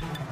you.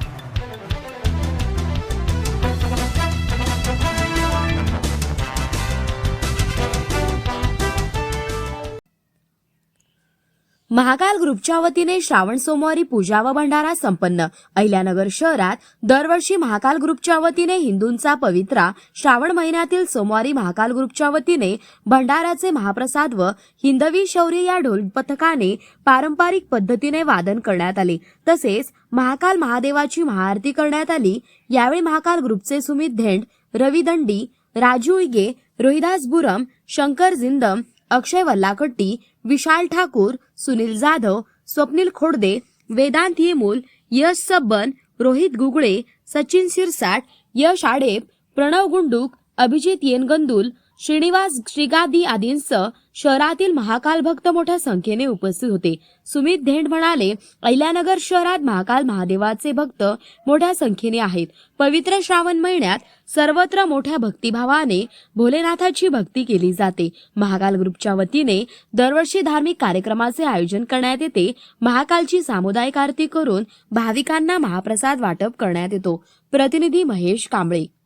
Mahakal ग्रुपच्या वतीने श्रावण सोमवारी पूजा व भंडारा संपन्न. अहिल्यानगर शहरात दरवर्षी महाकाल ग्रुपच्या वतीने हिंदूंचा पवित्रा श्रावण महिन्यातील सोमवारी महाकाल ग्रुपच्या वतीने भंडाराचे महाप्रसाद व हिंदवी शौर्य या ढोल पथकाने पारंपरिक पद्धतीने वादन करण्यात आले. तसेच महाकाल महादेवाची महाआरती करण्यात आली. यावेळी महाकाल ग्रुपचे सुमित धेंड रवी दंडी राजू इगे रोहिदास बुरम शंकर जिंदम अक्षय वल्लाकट्टी विशाल ठाकूर सुनील जाधव स्वप्नील खोडदे वेदांत येमूल यश सब्बन रोहित गुगळे सचिन शिरसाट यश आडेप प्रणव गुंडूक अभिजित येनगंदुल श्रीनिवास श्रीगादी आदींसह शहरातील महाकाल भक्त मोठ्या संख्येने उपस्थित होते. सुमित धेंड म्हणाले अहिल्यानगर शहरात महाकाल महादेवाचे भक्त मोठ्या संख्येने आहेत. पवित्र श्रावण महिन्यात सर्वत्र मोठ्या भक्तिभावाने भोलेनाथाची भक्ती केली जाते. महाकाल ग्रुपच्या वतीने दरवर्षी धार्मिक कार्यक्रमाचे आयोजन करण्यात येते. महाकालची सामुदायिक आरती करून भाविकांना महाप्रसाद वाटप करण्यात येतो. प्रतिनिधी महेश कांबळे.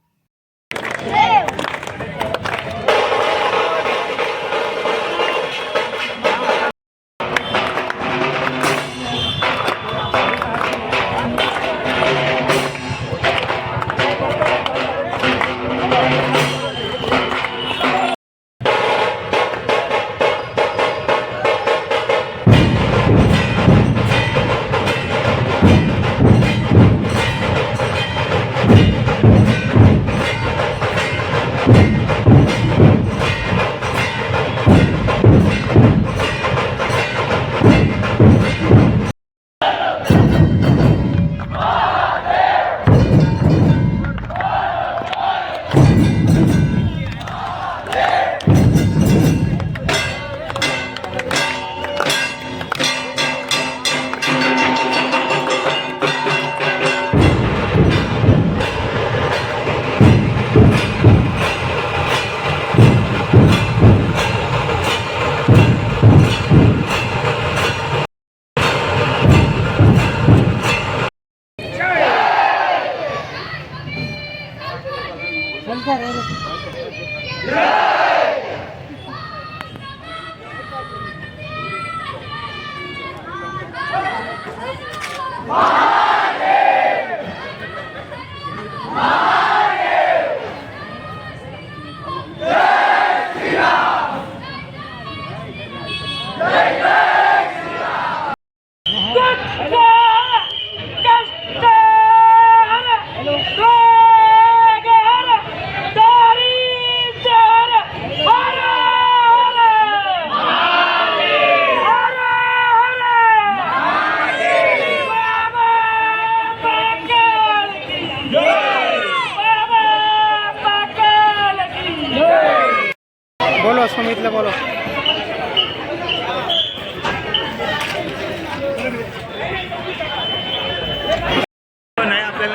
बोलो सुमितला बोलो नाही आपल्याला नाही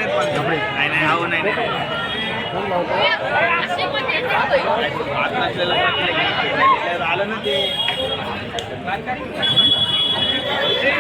पाहिजे. नाही नाही अहो नाही नाही. आपल्याला वाटलं, आलं ना ते हे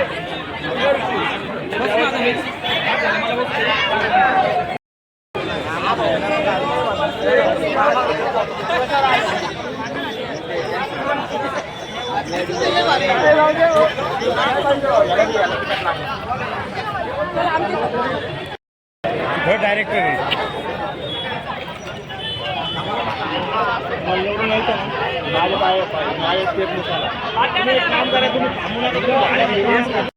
डायरेक्टर आहे. एवढं नाही तर माझ्या पाय माझ्या स्टेपनुसार काम करा तुम्ही थांबू नका तुम्ही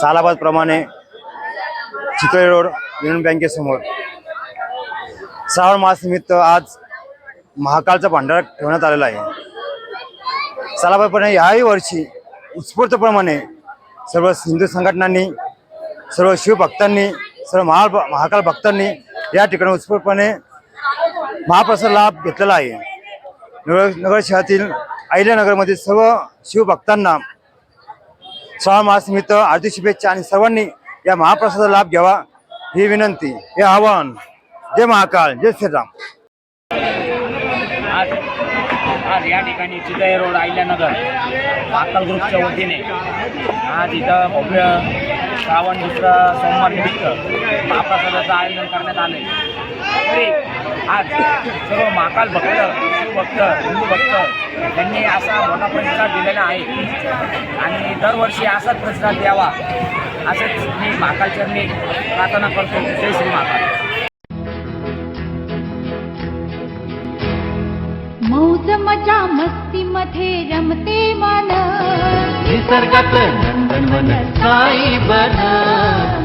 सालाबादप्रमाणे चितळे रोड युनियन बँकेसमोर. श्रावण मासनिमित्त आज महाकालचा भांडारा ठेवण्यात आलेला आहे. सालाबादप्रमाणे याही वर्षी उत्स्फूर्तप्रमाणे सर्व हिंदू संघटनांनी सर्व शिवभक्तांनी सर्व महा महाकाल भक्तांनी या ठिकाणी उत्स्फूर्तपणे महाप्रसाद लाभ घेतलेला आहे. नगर नगर शहरातील अहिल्यानगरमधील सर्व शिवभक्तांना श्रावण मासनिमित्त हार्दिक शुभेच्छा आणि सर्वांनी या महाप्रसादाचा लाभ घ्यावा ही विनंती हे आवाहन. जय महाकाळ जय श्रीराम. आज आज या ठिकाणी चितळे रोड अहिल्यानगर महाकाल ग्रुपच्या वतीने आज इथं भव्य श्रावण दुसरा सोमवार निमित्त महाप्रसादाचं आयोजन करण्यात आले तरी आज सर्व महाकाल भक्त भक्त हिंदू भक्त यांनी असा मोठा प्रतिसाद दिलेला आहे. आणि दरवर्षी असाच प्रतिसाद द्यावा असंच मी महाकालचरणी प्रार्थना करतो. जय श्री महाकाल. मौज मजा मस्ती मध्ये रमते मन. निसर्गात नंदनवन साई बन.